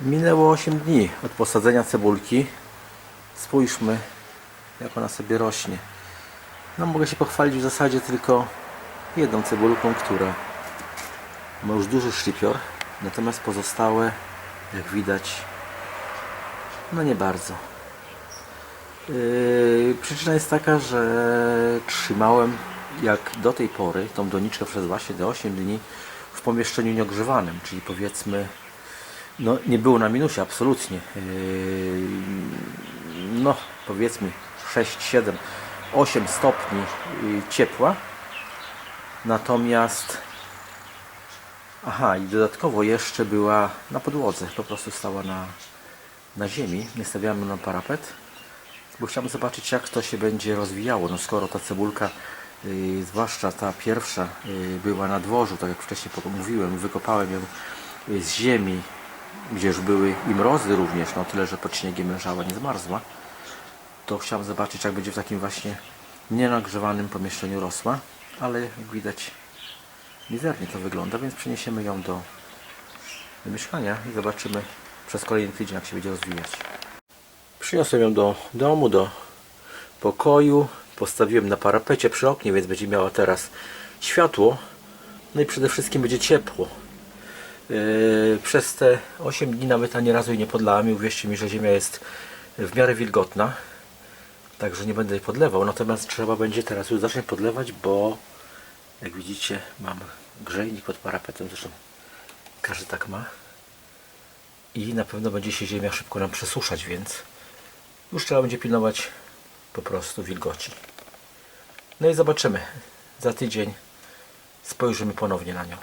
Minęło 8 dni od posadzenia cebulki. Spójrzmy, jak ona sobie rośnie. No mogę się pochwalić w zasadzie tylko jedną cebulką, która ma już duży szczypior, natomiast pozostałe, jak widać, no nie bardzo. Yy, przyczyna jest taka, że trzymałem jak do tej pory tą doniczkę przez właśnie te 8 dni w pomieszczeniu nieogrzewanym, czyli powiedzmy no nie było na minusie absolutnie. Yy, no powiedzmy 6, 7, 8 stopni yy, ciepła. Natomiast aha i dodatkowo jeszcze była na podłodze, po prostu stała na, na ziemi, nie stawiamy na parapet, bo chciałem zobaczyć jak to się będzie rozwijało. No skoro ta cebulka, yy, zwłaszcza ta pierwsza, była na dworzu, tak jak wcześniej mówiłem, wykopałem ją z ziemi, gdzie już były i mrozy również, no tyle, że pod śniegiem leżała, nie zmarzła, to chciałem zobaczyć, jak będzie w takim właśnie nienagrzewanym pomieszczeniu rosła, ale jak widać mizernie to wygląda, więc przeniesiemy ją do, do mieszkania i zobaczymy przez kolejny tydzień, jak się będzie rozwijać. Przyniosłem ją do domu, do pokoju, postawiłem na parapecie przy oknie, więc będzie miała teraz światło, no i przede wszystkim będzie ciepło. Yy, przez te 8 dni nawet ani razu jej nie podlałem i uwierzcie mi, że ziemia jest w miarę wilgotna. Także nie będę jej podlewał. Natomiast trzeba będzie teraz już zacząć podlewać, bo jak widzicie mam grzejnik pod parapetem, zresztą każdy tak ma. I na pewno będzie się ziemia szybko nam przesuszać, więc już trzeba będzie pilnować po prostu wilgoci. No i zobaczymy. Za tydzień spojrzymy ponownie na nią.